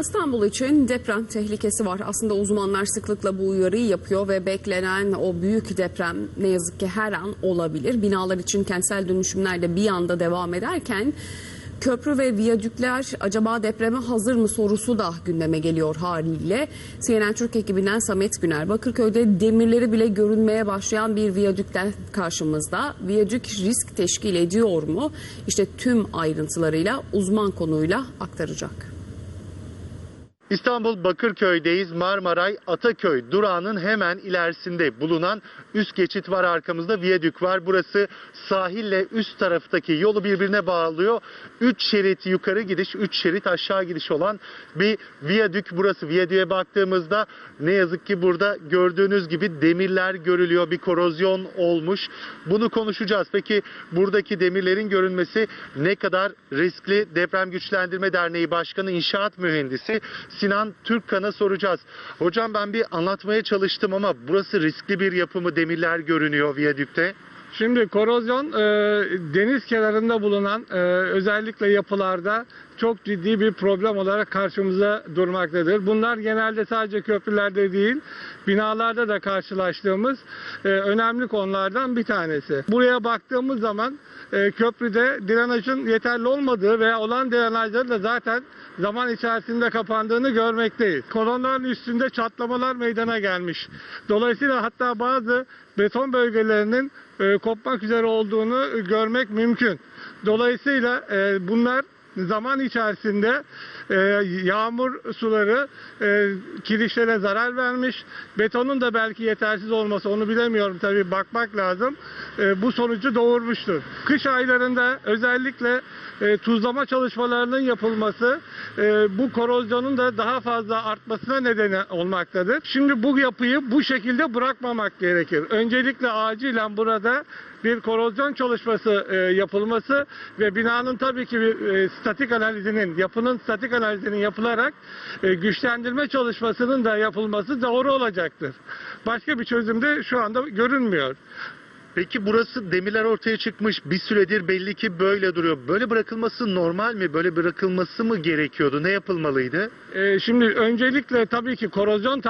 İstanbul için deprem tehlikesi var. Aslında uzmanlar sıklıkla bu uyarıyı yapıyor ve beklenen o büyük deprem ne yazık ki her an olabilir. Binalar için kentsel dönüşümler de bir anda devam ederken köprü ve viyadükler acaba depreme hazır mı sorusu da gündeme geliyor haliyle. CNN Türk ekibinden Samet Güner Bakırköy'de demirleri bile görünmeye başlayan bir viyadükten karşımızda. Viyadük risk teşkil ediyor mu? İşte tüm ayrıntılarıyla uzman konuyla aktaracak. İstanbul Bakırköy'deyiz. Marmaray Ataköy durağının hemen ilerisinde bulunan üst geçit var arkamızda viyadük var. Burası sahille üst taraftaki yolu birbirine bağlıyor. 3 şerit yukarı gidiş, 3 şerit aşağı gidiş olan bir viyadük burası. Viyadüğe baktığımızda ne yazık ki burada gördüğünüz gibi demirler görülüyor. Bir korozyon olmuş. Bunu konuşacağız. Peki buradaki demirlerin görünmesi ne kadar riskli? Deprem Güçlendirme Derneği Başkanı İnşaat Mühendisi Sinan Türkkan'a soracağız. Hocam ben bir anlatmaya çalıştım ama burası riskli bir yapı mı? Demirler görünüyor viyadükte. Şimdi korozyon e, deniz kenarında bulunan e, özellikle yapılarda çok ciddi bir problem olarak karşımıza durmaktadır. Bunlar genelde sadece köprülerde değil, binalarda da karşılaştığımız e, önemli konulardan bir tanesi. Buraya baktığımız zaman e, köprüde drenajın yeterli olmadığı veya olan drenajların da zaten zaman içerisinde kapandığını görmekteyiz. Kolonların üstünde çatlamalar meydana gelmiş. Dolayısıyla hatta bazı beton bölgelerinin e, kopmak üzere olduğunu görmek mümkün. Dolayısıyla e, bunlar zaman içerisinde e, yağmur suları e, kirişlere zarar vermiş. Betonun da belki yetersiz olması onu bilemiyorum tabii bakmak lazım. E, bu sonucu doğurmuştur. Kış aylarında özellikle e, tuzlama çalışmalarının yapılması e, bu korozyonun da daha fazla artmasına neden olmaktadır. Şimdi bu yapıyı bu şekilde bırakmamak gerekir. Öncelikle acilen burada bir korozyon çalışması e, yapılması ve binanın tabii ki bir, e, statik analizinin, yapının statik analizinin yapılarak e, güçlendirme çalışmasının da yapılması doğru olacaktır. Başka bir çözüm de şu anda görünmüyor. Peki burası demirler ortaya çıkmış. Bir süredir belli ki böyle duruyor. Böyle bırakılması normal mi? Böyle bırakılması mı gerekiyordu? Ne yapılmalıydı? E, şimdi öncelikle tabii ki korozyon